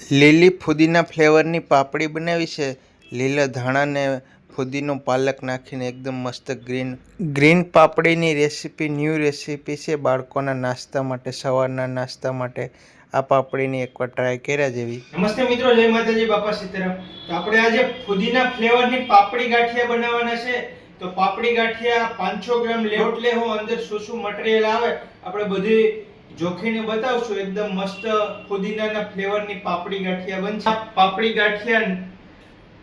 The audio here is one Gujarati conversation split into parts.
લીલી ફુદીના ફ્લેવરની પાપડી બનાવી છે. લીલા ધાણાને ફુદીનો પાલક નાખીને એકદમ મસ્ત ગ્રીન ગ્રીન પાપડીની રેસીપી, ન્યૂ રેસીપી છે બાળકોના નાસ્તા માટે, સવારના નાસ્તા માટે. આ પાપડીની એકવાર ટ્રાય કર્યા જેવી. નમસ્તે મિત્રો, જય માતાજી, બાપા સીતારામ તો આપણે આજે ફુદીના ફ્લેવરની પાપડી ગાંઠિયા બનાવવાના છે. તો પાપડી ગાંઠિયા પાંચસો ગ્રામ લોટ લેવો અંદર શું શું મટીરિયલ આવે, આપણે બધી જોખીને બતાવશું, એકદમ મસ્ત ફુદીનાના ફ્લેવરની પાપડી ગાંઠિયા બનશે. પાપડી ગાંઠિયા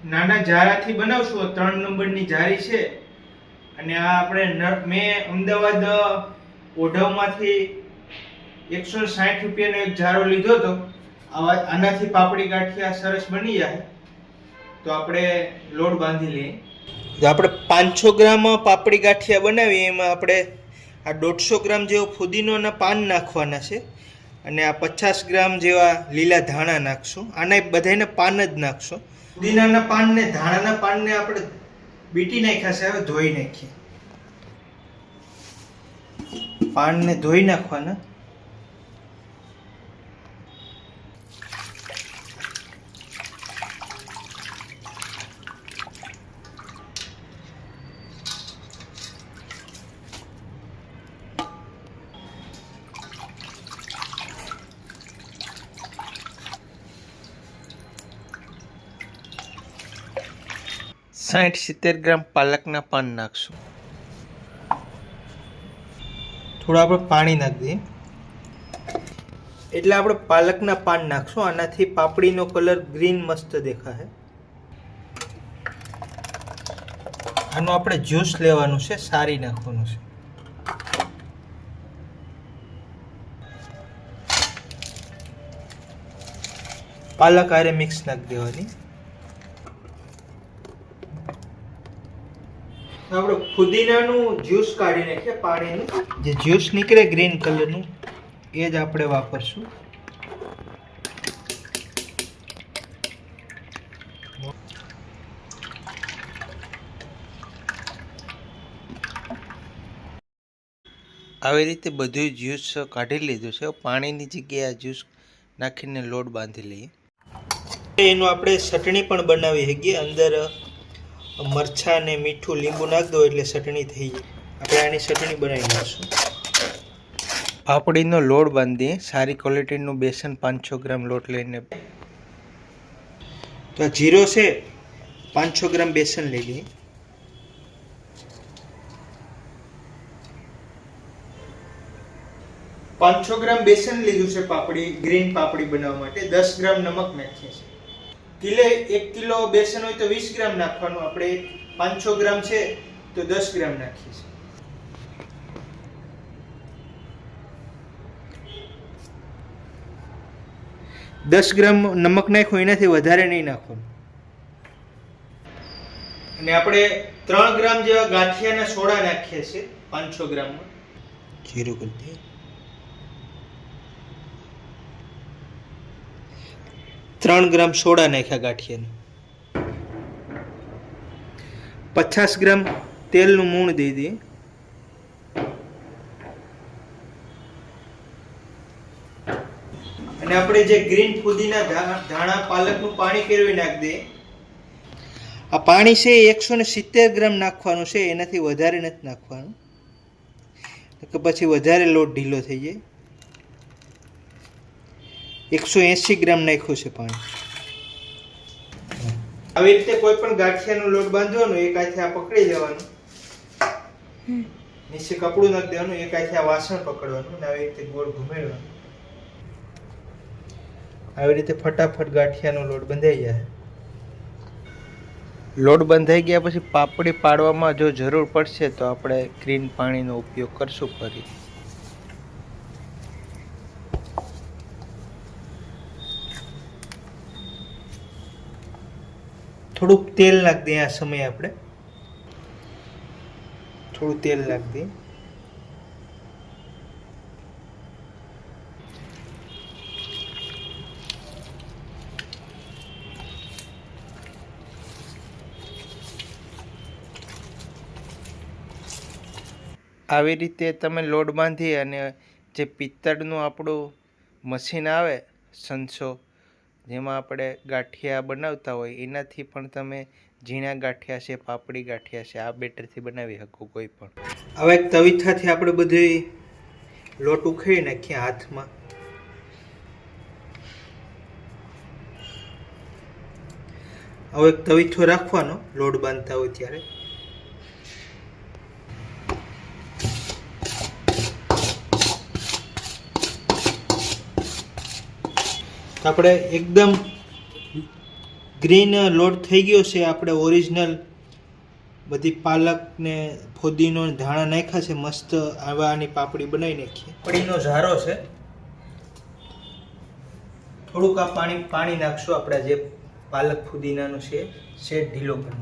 નાના જારાથી બનાવશું ત્રણ નંબરની જારી છે. અને આ આપણે મેં અમદાવાદ ઓઢવમાંથી એકસો સાઠ રૂપિયાનો એક જારો લીધો હતો. આવા, આનાથી પાપડી ગાંઠિયા સરસ બની જાય. તો આપણે લોટ બાંધી લઈએ. આપણે પાંચસો ગ્રામ પાપડી ગાંઠિયા બનાવીએ, એમાં આપણે આ દોઢસો ગ્રામ જેવો ફુદીનોના પાન નાખવાના છે. અને આ પચાસ ગ્રામ જેવા લીલા ધાણા નાખશું. આના બધાને પાન જ નાખશું. ફુદીનાના પાનને, ધાણાના પાનને આપણે બીટી નાખ્યા છે, હવે ધોઈ નાખીએ. પાનને ધોઈ નાખવાના. સાઠ સિત્તેર ગ્રામ પાલકના પાન નાખશું. થોડું આપણે પાણી નાખી દઈએ. એટલે આપણે પાલકના પાન નાખશું. આનાથી પાપડીનો કલર ગ્રીન મસ્ત દેખાશે. આનું આપણે જ્યુસ લેવાનું છે, સારી નાખવાનું છે. પાલક આરે મિક્સ નાખી દેવાની. આપણે ફુદીનાનું જ્યુસ કાઢી નાખીએ પાણીનું. જે જ્યુસ નીકળે ગ્રીન કલરનું, એ જ આપણે વાપરશું. આવી રીતે બધું જ્યુસ કાઢી લીધું છે. પાણીની જગ્યાએ જ્યુસ નાખીને લોટ બાંધી લઈએ. એનું આપણે ચટણી પણ બનાવી શકીએ. અંદર મરચાં ને મીઠું લીંબુ નાખ દો એટલે ચટણી થઈ જાય. આપણે આની ચટણી બનાવી નાખશું. પાપડીનો લોટ બાંધીએ. સારી ક્વોલિટીનું બેસન પાંચસો ગ્રામ લોટ લઈને. તો જીરો છે પાંચસો ગ્રામ બેસન લઈ લઈએ. પાંચસો ગ્રામ બેસન લીધું છે પાપડી ગ્રીન પાપડી બનાવવા માટે. દસ ગ્રામ નમક નાખીએ છીએ. કિલે એક કિલો બેસન હોય તો વીસ ગ્રામ નાખવાનું. આપણે પાંચસો ગ્રામ છે તો દસ ગ્રામ નાખીએ છીએ. દસ ગ્રામ નમક નાખ્યું એનાથી વધારે નહીં નાખવાનું. અને આપણે ત્રણ ગ્રામ જેવા ગાંઠિયાના સોડા નાખીએ છીએ, પાંચસો ગ્રામમાં. જીરું કરી ત્રણ ગ્રામ સોડા નાખ્યા ગાંઠિયાને. પચાસ ગ્રામ તેલનું મૂણ દઈ દઈએ. અને આપણે જે ગ્રીન ફુદીના ધાણા પાલકનું પાણી કેળવી નાખી દઈએ. આ પાણી છે એકસો ને સિત્તેર ગ્રામ નાખવાનું છે, એનાથી વધારે નથી નાખવાનું. કે પછી વધારે લોટ ઢીલો થઈ જાય. એકસો એંસી ગ્રામ નાખ્યું છે પાણી. આવી રીતે કોઈ પણ ગાંઠિયાનો લોટ બાંધવાનો એક હાથે આ પકડી લેવાનું. નીચે કપડું નાખી દેવાનું એક હાથે આ વાસણ પકડવાનું અને આવી રીતે ગોળ ઘુમેડવાનું. આવી રીતે ફટાફટ ગાંઠિયાનો લોટ બંધાઈ જાય લોટ બંધાઈ ગયા પછી પાપડી પાડવામાં જો જરૂર પડશે તો આપણે ગ્રીન પાણીનો ઉપયોગ કરશું ફરી. થોડુંક તેલ નાખી દઈએ આ સમયે આપણે. થોડું તેલ નાખી દઈએ. આવી રીતે તમે લોટ બાંધી અને જે પિત્તળનું આપણું મશીન આવે સંચો જેમાં આપણે ગાંઠિયા બનાવતા હોય, એનાથી પણ તમે ઝીણા ગાંઠિયા છે, પાપડી ગાંઠિયા છે, આ બેટરથી બનાવી શકો કોઈ પણ. હવે તવીથાથી આપણે બધી લોટ ઉખેડી નાખીએ હાથમાં. હવે તવીથો રાખવાનો, લોટ બાંધતા હોય ત્યારે. આપણે એકદમ ગ્રીન લોટ થઈ ગયો છે, આપણે ઓરિજિનલ બધી પાલક ને ફુદીનો ધાણા નાખ્યા છે, મસ્ત આવાની પાપડી બનાવી નાખીએ. પાપડીનો ઝારો છે. થોડુંક આ પાણી પાણી નાખશું, આપણે જે પાલક ફુદીનાનું છે ઢીલો કરી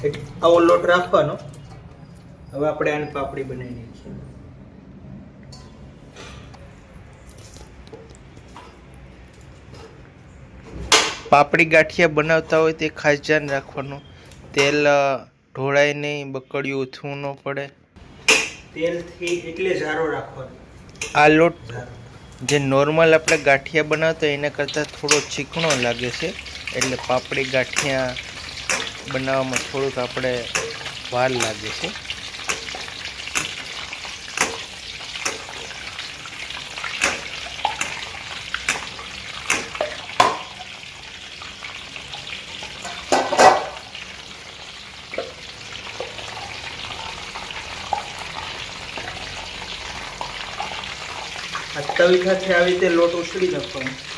આવો લોટ રાખવાનો. હવે આપણે આની પાપડી બનાવી નાખીએ. પાપડી ગાંઠિયા બનાવતા હોય તે ખાસ ધ્યાન રાખવાનું. તેલ ઢોળાય નહીં બકડિયું ઉથવું ન પડે. તેલથી એટલે ઝારો રાખવાનો. આ લોટ જે નોર્મલ આપણે ગાંઠિયા બનાવતા હોય એના કરતાં થોડો ચીકણો લાગે છે. એટલે પાપડી ગાંઠિયા બનાવવામાં થોડુંક આપણે વાર લાગે છે. આ સાથે આવી રીતે લોટ ઉછળી નાખવાનો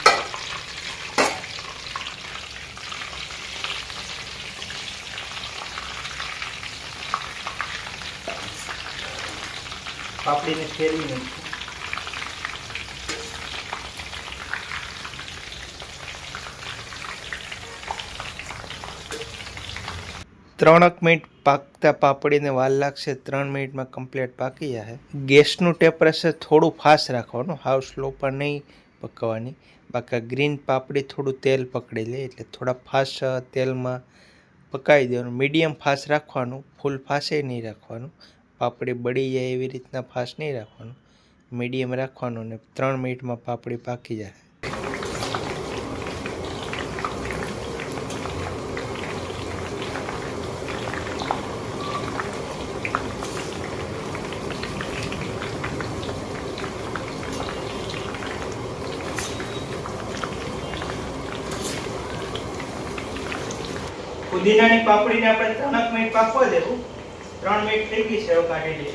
પાપડીને ફેરવી નાખીએ ત્રણક મિનિટ પાકતા પાપડીને વાર લાગશે, ત્રણ મિનિટમાં કમ્પ્લીટ પાકી જશે ગેસનું ટેમ્પરેચર થોડું ફાસ્ટ રાખવાનું હાવ સ્લો પણ નહીં પકવવાની બાકી ગ્રીન પાપડી થોડું તેલ પકડી લે, એટલે થોડા ફાસ્ટ તેલમાં પકાવી દેવાનું. મીડિયમ ફાસ્ટ રાખવાનું, ફૂલ ફાસ્ટે નહીં રાખવાનું. પાપડી બળી જાય એવી રીતના ફાસ્ટ નહીં રાખવાનું. મીડિયમ રાખવાનું ને ત્રણ મિનિટમાં પાપડી પાકી જાય. પુદીનાની પાપડીને આપણે ત્રણક મિનિટ પાકવા દેવું. ત્રણ મિનિટ થઈ ગઈ છે કાઢી લઈએ.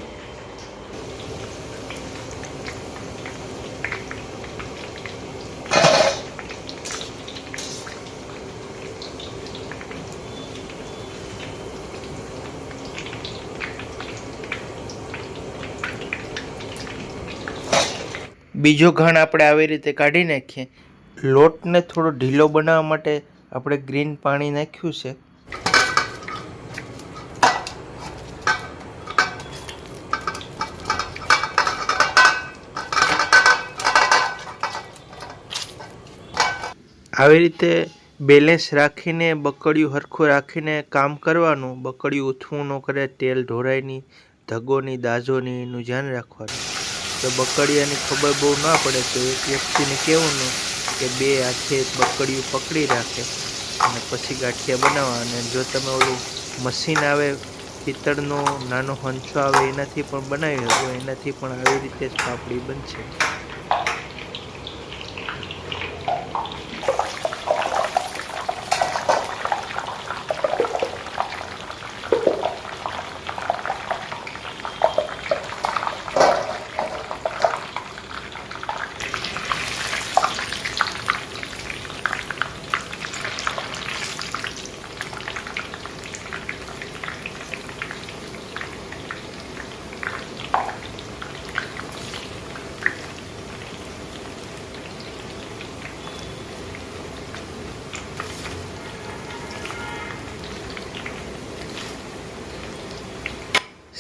બીજો ઘણ આપણે આવી રીતે કાઢી નાખીએ. લોટને થોડો ઢીલો બનાવવા માટે આપણે ગ્રીન પાણી નાખ્યું છે. આવી રીતે બેલેન્સ રાખીને, બકડિયું હરખું રાખીને કામ કરવાનું, બકડિયું ઉથવું ન કરે, તેલ ઢોરાયની, ધગોની દાજોની એનું ધ્યાન રાખવાનું. તો બકડિયાની ખબર બહુ ના પડે તો એક વ્યક્તિને કહેવાનું કે બે હાથે બકડિયું પકડી રાખે અને પછી ગાંઠિયા બનાવવા. અને જો તમે ઓલું મશીન આવે, પિત્તળનો નાનો હંચો આવે, એનાથી પણ બનાવી શકો, એનાથી પણ આવી રીતે જ પાપડી બનશે.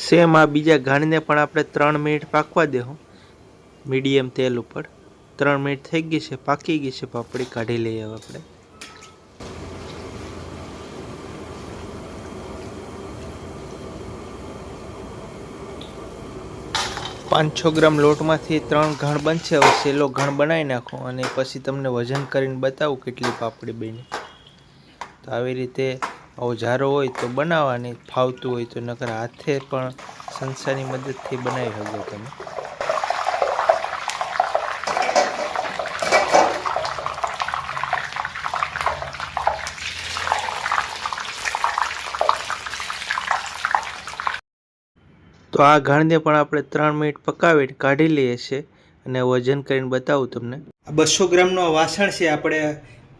સેમ આ બીજા ઘાણને પણ આપણે ત્રણ મિનિટ પાકવા દેવું મીડિયમ તેલ ઉપર. ત્રણ મિનિટ થઈ ગઈ છે, પાકી ગઈ છે, પાપડી કાઢી લઈએ હવે આપણે. પાંચસો ગ્રામ લોટમાંથી ત્રણ ઘણ બનશે, હવે સેલો ઘણ બનાવી નાખો અને પછી તમને વજન કરીને બતાવું કેટલી પાપડી બની. તો આવી રીતે ઓજારો હોય તો બનાવવાની, ફાવતું હોય તો નકર હાથે પણ સંસારની મદદથી બનાવી શકો તમે. તો આ ઘાણને પણ આપણે ત્રણ મિનિટ પકાવી કાઢી લઈએ છીએ અને વજન કરીને બતાવું તમને. બસો ગ્રામનો વાસણ છે, આપણે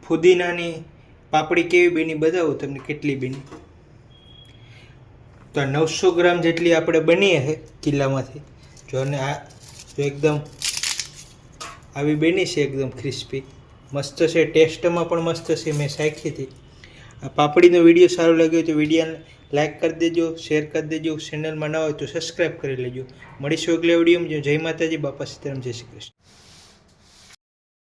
ફુદીનાની પાપડી કેવી બની બતાવું તમને કેટલી બની? તો નવસો ગ્રામ જેટલી આપણે બનીએ છે કિલ્લામાંથી. જો ને આ જો એકદમ આવી બની છે એકદમ ક્રિસ્પી મસ્ત છે, ટેસ્ટમાં પણ મસ્ત છે, મેં સાખી હતી. આ પાપડીનો વીડિયો સારો લાગ્યો તો વિડીયોને લાઈક કરી દેજો, શેર કરી દેજો. ચેનલમાં ન હોય તો સબસ્ક્રાઈબ કરી લેજો. મળીશું એકલે વિડીયોમાં. જય માતાજી, બાપા સીતારામ, જય શ્રી કૃષ્ણ.